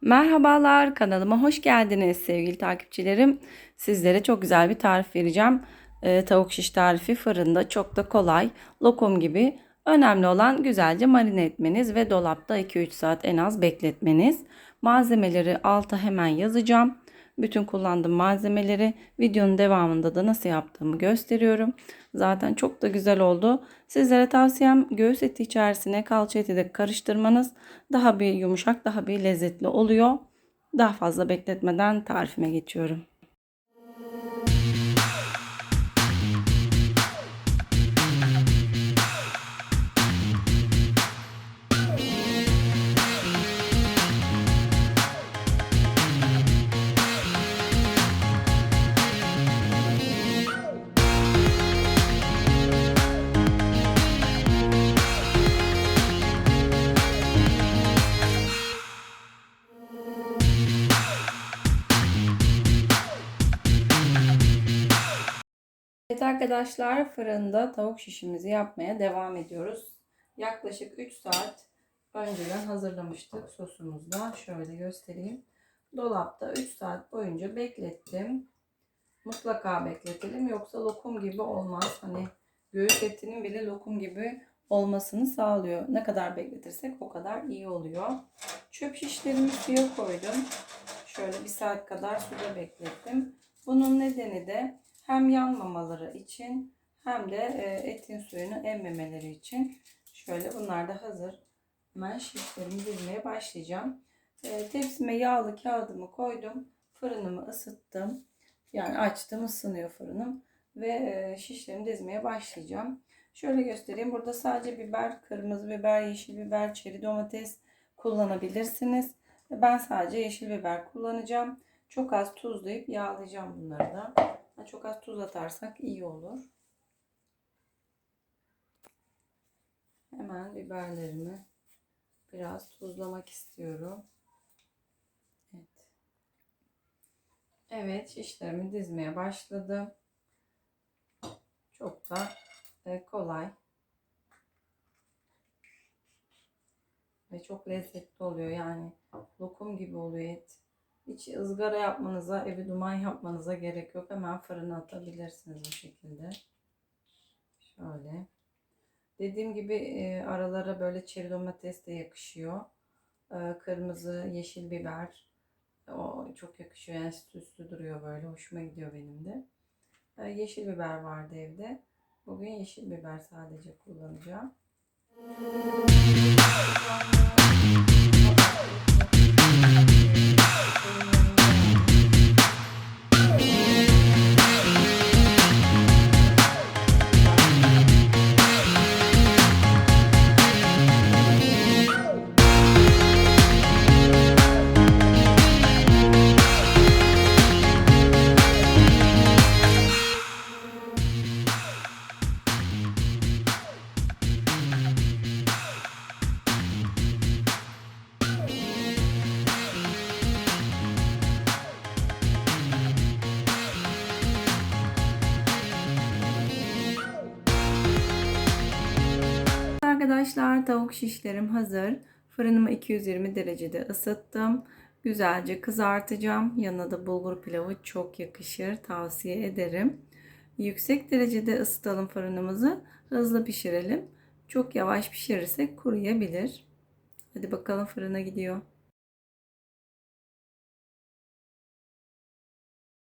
Merhabalar kanalıma hoş geldiniz sevgili takipçilerim. Sizlere çok güzel bir tarif vereceğim. Ee, tavuk şiş tarifi fırında çok da kolay. Lokum gibi. Önemli olan güzelce marine etmeniz ve dolapta 2-3 saat en az bekletmeniz. Malzemeleri alta hemen yazacağım. Bütün kullandığım malzemeleri videonun devamında da nasıl yaptığımı gösteriyorum. Zaten çok da güzel oldu. Sizlere tavsiyem göğüs eti içerisine kalça eti de karıştırmanız daha bir yumuşak, daha bir lezzetli oluyor. Daha fazla bekletmeden tarifime geçiyorum. Evet arkadaşlar fırında tavuk şişimizi yapmaya devam ediyoruz. Yaklaşık 3 saat önceden hazırlamıştık sosumuzda. Şöyle göstereyim. Dolapta 3 saat boyunca beklettim. Mutlaka bekletelim yoksa lokum gibi olmaz. Hani göğüs etinin bile lokum gibi olmasını sağlıyor. Ne kadar bekletirsek o kadar iyi oluyor. Çöp şişlerimi suya koydum. Şöyle bir saat kadar suda beklettim. Bunun nedeni de hem yanmamaları için hem de e, etin suyunu emmemeleri için şöyle bunlar da hazır. Hemen şişlerimi dizmeye başlayacağım. E, tepsime yağlı kağıdımı koydum. Fırınımı ısıttım. Yani açtım ısınıyor fırınım. Ve e, şişlerimi dizmeye başlayacağım. Şöyle göstereyim. Burada sadece biber, kırmızı biber, yeşil biber, çeri domates kullanabilirsiniz. Ben sadece yeşil biber kullanacağım. Çok az tuzlayıp yağlayacağım bunları da. Çok az tuz atarsak iyi olur. Hemen biberlerimi biraz tuzlamak istiyorum. Evet. Evet şişlerimi dizmeye başladım. Çok da e, kolay. Ve çok lezzetli oluyor yani. Lokum gibi oluyor et. Hiç ızgara yapmanıza, evi duman yapmanıza gerek yok. Hemen fırına atabilirsiniz bu şekilde. Şöyle. Dediğim gibi e, aralara böyle çeri domates de yakışıyor. E, kırmızı, yeşil biber. O çok yakışıyor. Yani süslü duruyor böyle. Hoşuma gidiyor benim de. E, yeşil biber vardı evde. Bugün yeşil biber sadece kullanacağım. Arkadaşlar tavuk şişlerim hazır. Fırınımı 220 derecede ısıttım. Güzelce kızartacağım. Yanına da bulgur pilavı çok yakışır. Tavsiye ederim. Yüksek derecede ısıtalım fırınımızı. Hızlı pişirelim. Çok yavaş pişirirsek kuruyabilir. Hadi bakalım fırına gidiyor.